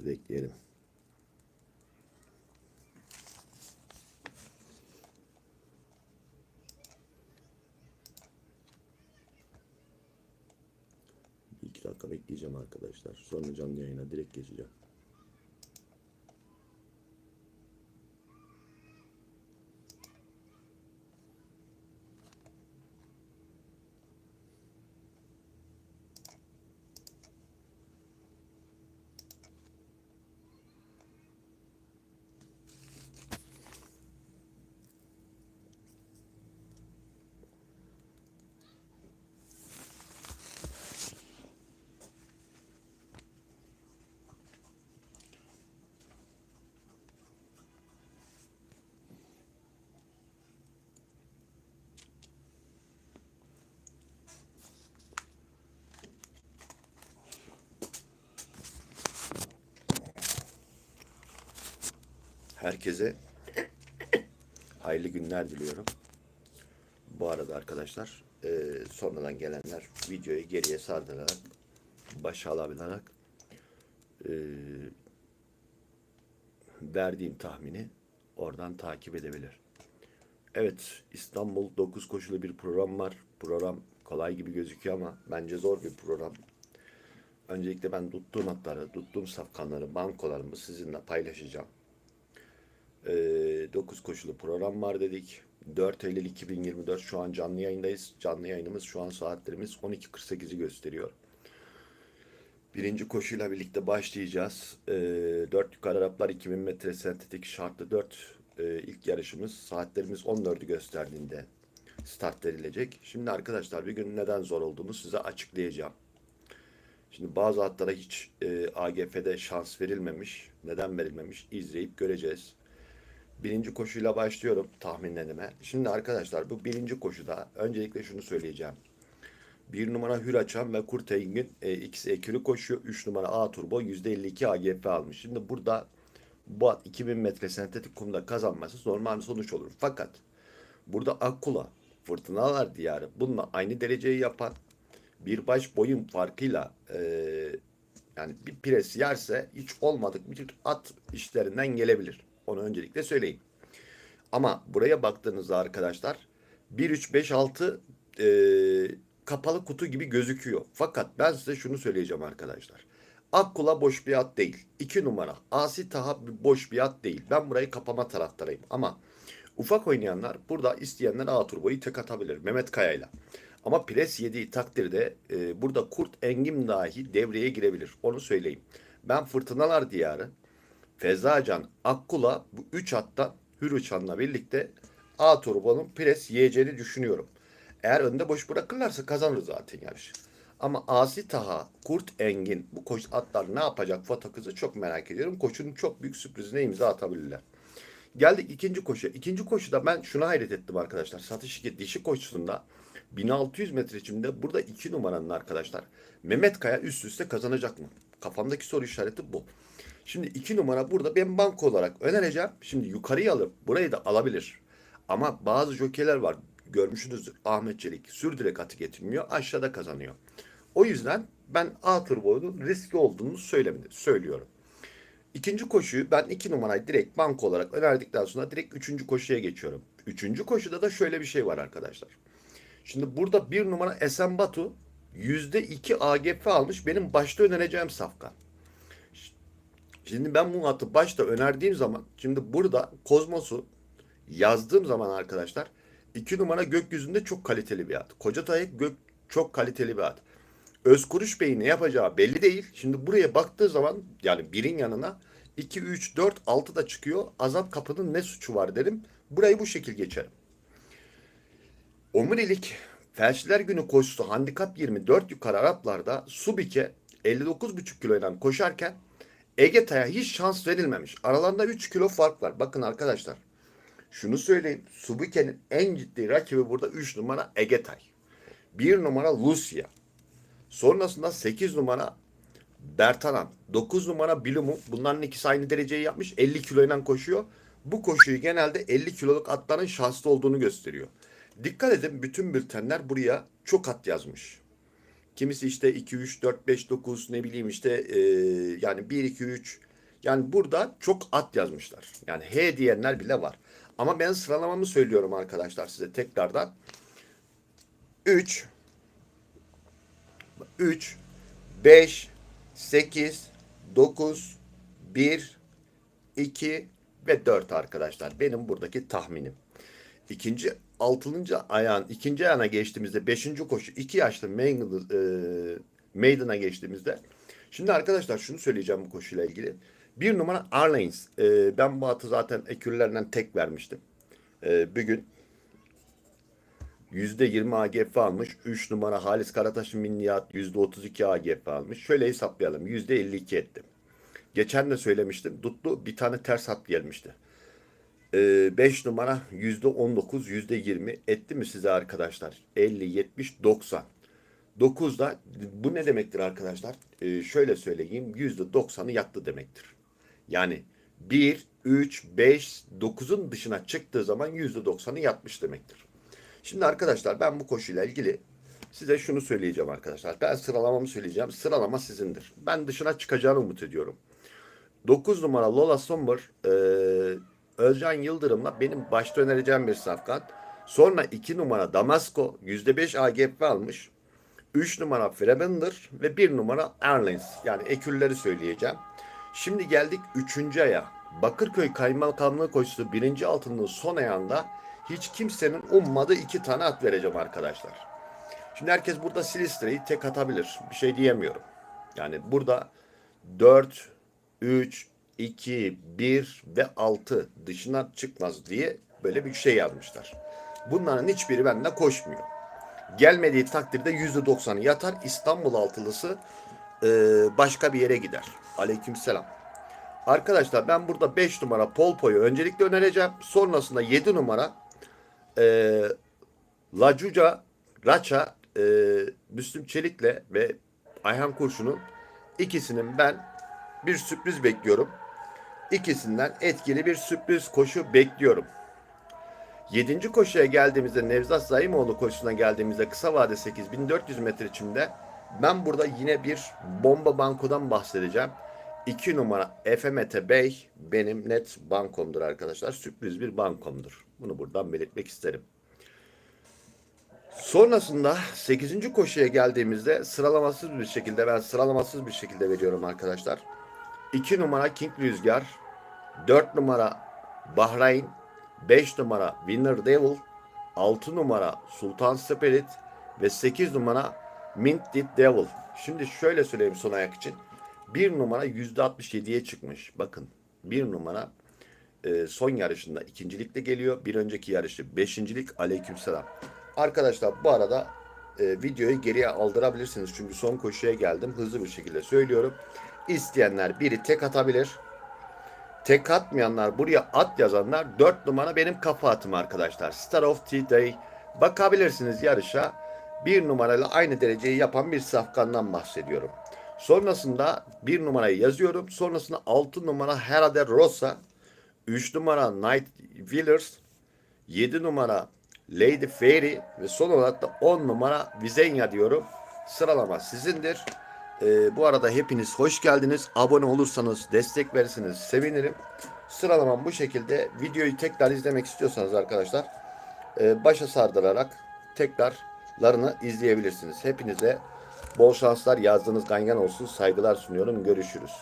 Biraz bekleyelim. Bir iki dakika bekleyeceğim arkadaşlar. Sonra canlı yayına direkt geçeceğim. Herkese hayırlı günler diliyorum. Bu arada arkadaşlar e, sonradan gelenler videoyu geriye sardırarak başa alabilerek e, verdiğim tahmini oradan takip edebilir. Evet İstanbul 9 koşulu bir program var. Program kolay gibi gözüküyor ama bence zor bir program. Öncelikle ben tuttuğum hatları, tuttuğum safkanları, bankolarımı sizinle paylaşacağım. 9 koşulu program var dedik. 4 Eylül 2024 şu an canlı yayındayız. Canlı yayınımız şu an saatlerimiz 12.48'i gösteriyor. Birinci koşuyla birlikte başlayacağız. E, 4 yukarı Araplar 2000 metre sentetik şartlı 4 e, ilk yarışımız. Saatlerimiz 14'ü gösterdiğinde start verilecek. Şimdi arkadaşlar bir gün neden zor olduğunu size açıklayacağım. Şimdi bazı atlara hiç e, AGF'de şans verilmemiş. Neden verilmemiş? İzleyip göreceğiz. Birinci koşuyla başlıyorum tahminlerime. Şimdi arkadaşlar bu birinci koşuda öncelikle şunu söyleyeceğim. Bir numara Hür Açan ve Kurt Engin e, ikisi ekürü koşuyor. Üç numara A Turbo %52 AGF almış. Şimdi burada bu at 2000 metre sentetik kumda kazanması normal bir sonuç olur. Fakat burada Akkula, Fırtınalar Diyarı bununla aynı dereceyi yapan bir baş boyun farkıyla e, yani bir pres yerse hiç olmadık bir at işlerinden gelebilir. Onu öncelikle söyleyeyim. Ama buraya baktığınızda arkadaşlar 1 3 5 6 e, kapalı kutu gibi gözüküyor. Fakat ben size şunu söyleyeceğim arkadaşlar. Akkula boş bir at değil. 2 numara. Asi Taha boş bir at değil. Ben burayı kapama taraftarıyım. Ama ufak oynayanlar burada isteyenler A turboyu tek atabilir. Mehmet Kaya'yla. Ama pres yediği takdirde e, burada Kurt Engin dahi devreye girebilir. Onu söyleyeyim. Ben Fırtınalar Diyarı, Fezacan, Akkula bu üç attan Hürüçan'la birlikte A turbanın pres yiyeceğini düşünüyorum. Eğer önde boş bırakırlarsa kazanır zaten yarışı. Ama Asi Taha, Kurt Engin bu koş atlar ne yapacak Fata kızı çok merak ediyorum. Koşunun çok büyük sürprizine imza atabilirler. Geldik ikinci koşuya. İkinci koşuda ben şuna hayret ettim arkadaşlar. Satış şirket dişi koşusunda 1600 metre çimde burada iki numaranın arkadaşlar. Mehmet Kaya üst üste kazanacak mı? Kafamdaki soru işareti bu. Şimdi iki numara burada ben banko olarak önereceğim. Şimdi yukarıya alıp burayı da alabilir. Ama bazı jokeyler var. Görmüşsünüzdür Ahmet Çelik. Sürdürek atı getirmiyor. Aşağıda kazanıyor. O yüzden ben A turbo'nun riskli olduğunu söylemedi, söylüyorum. İkinci koşuyu ben iki numarayı direkt banko olarak önerdikten sonra direkt üçüncü koşuya geçiyorum. Üçüncü koşuda da şöyle bir şey var arkadaşlar. Şimdi burada bir numara Esen Batu yüzde iki AGF almış benim başta önereceğim safkan. Şimdi ben bu atı başta önerdiğim zaman şimdi burada Kozmos'u yazdığım zaman arkadaşlar iki numara gökyüzünde çok kaliteli bir at. Koca Tayyip gök çok kaliteli bir at. Özkuruş Bey'in ne yapacağı belli değil. Şimdi buraya baktığı zaman yani birin yanına 2, 3, 4, 6 da çıkıyor. Azap kapının ne suçu var derim. Burayı bu şekil geçerim. Omurilik Felçliler günü koşusu handikap 24 yukarı Araplarda Subike 59,5 kiloyla koşarken Egeta'ya hiç şans verilmemiş. Aralarında 3 kilo fark var. Bakın arkadaşlar. Şunu söyleyeyim. Subike'nin en ciddi rakibi burada 3 numara Egetay. 1 numara Lucia. Sonrasında 8 numara Bertalan. 9 numara Bilumum. Bunların ikisi aynı dereceyi yapmış. 50 kiloyla koşuyor. Bu koşuyu genelde 50 kiloluk atların şanslı olduğunu gösteriyor. Dikkat edin bütün bültenler buraya çok at yazmış. Kimisi işte 2, 3, 4, 5, 9 ne bileyim işte e, yani 1, 2, 3 Yani burada çok at yazmışlar. Yani H diyenler bile var. Ama ben sıralamamı söylüyorum arkadaşlar size tekrardan. 3 3 5 8 9 1 2 ve 4 arkadaşlar. Benim buradaki tahminim. İkinci altıncı ayağın ikinci ayağına geçtiğimizde beşinci koşu iki yaşlı maiden, e, maiden'a geçtiğimizde şimdi arkadaşlar şunu söyleyeceğim bu koşuyla ilgili. Bir numara Arlanes. E, ben bu atı zaten ekürlerinden tek vermiştim. E, bugün %20 AGF almış. 3 numara Halis Karataş'ın minniyat %32 AGF almış. Şöyle hesaplayalım. %52 etti. Geçen de söylemiştim. Dutlu bir tane ters hat gelmişti. 5 numara %19 %20 etti mi size arkadaşlar? 50, 70, 90. 9'da bu ne demektir arkadaşlar? Ee, şöyle söyleyeyim %90'ı yattı demektir. Yani 1, 3, 5, 9'un dışına çıktığı zaman %90'ı yatmış demektir. Şimdi arkadaşlar ben bu koşuyla ilgili size şunu söyleyeceğim arkadaşlar. Ben sıralamamı söyleyeceğim. Sıralama sizindir. Ben dışına çıkacağını umut ediyorum. 9 numara Lola Somber e, Özcan Yıldırım'la benim başta önereceğim bir safkan. Sonra 2 numara Damasco %5 AGF almış. 3 numara Freebender ve 1 numara Airlines. Yani ekürleri söyleyeceğim. Şimdi geldik 3. aya. Bakırköy Kaymakamlığı koşusu 1. altının son ayağında hiç kimsenin ummadığı iki tane at vereceğim arkadaşlar. Şimdi herkes burada Silistre'yi tek atabilir. Bir şey diyemiyorum. Yani burada 4, 3, 2, 1 ve 6 dışına çıkmaz diye böyle bir şey yazmışlar. Bunların hiçbiri bende koşmuyor. Gelmediği takdirde %90'ı yatar. İstanbul altılısı e, başka bir yere gider. Aleykümselam. Arkadaşlar ben burada 5 numara Polpo'yu öncelikle önereceğim. Sonrasında 7 numara e, Lacuca, Raça, e, Müslüm Çelik'le ve Ayhan Kurşun'un ikisinin ben bir sürpriz bekliyorum. İkisinden etkili bir sürpriz koşu bekliyorum. Yedinci koşuya geldiğimizde Nevzat Zaimoğlu koşusuna geldiğimizde kısa vade 8400 metre içinde ben burada yine bir bomba bankodan bahsedeceğim. 2 numara Efemete Bey benim net bankomdur arkadaşlar. Sürpriz bir bankomdur. Bunu buradan belirtmek isterim. Sonrasında 8. koşuya geldiğimizde sıralamasız bir şekilde ben sıralamasız bir şekilde veriyorum arkadaşlar. 2 numara King Rüzgar, 4 numara Bahreyn, 5 numara Winner Devil, 6 numara Sultan Spirit ve 8 numara Mint Did Devil. Şimdi şöyle söyleyeyim son ayak için. 1 numara %67'ye çıkmış. Bakın 1 numara e, son yarışında ikincilikte geliyor. Bir önceki yarışı beşincilik. Aleykümselam. Arkadaşlar bu arada e, videoyu geriye aldırabilirsiniz. Çünkü son koşuya geldim. Hızlı bir şekilde söylüyorum. İsteyenler biri tek atabilir. Tek atmayanlar buraya at yazanlar 4 numara benim kafa atım arkadaşlar. Star of T-Day. Bakabilirsiniz yarışa. Bir numarayla aynı dereceyi yapan bir safkandan bahsediyorum. Sonrasında bir numarayı yazıyorum. Sonrasında 6 numara Herade Rosa. 3 numara Night Wheelers. 7 numara Lady Fairy ve son olarak da 10 numara Vizenya diyorum. Sıralama sizindir. Ee, bu arada hepiniz hoş geldiniz. Abone olursanız, destek verirseniz sevinirim. Sıralamam bu şekilde. Videoyu tekrar izlemek istiyorsanız arkadaşlar e, başa sardırarak tekrarlarını izleyebilirsiniz. Hepinize bol şanslar yazdığınız ganyan olsun. Saygılar sunuyorum. Görüşürüz.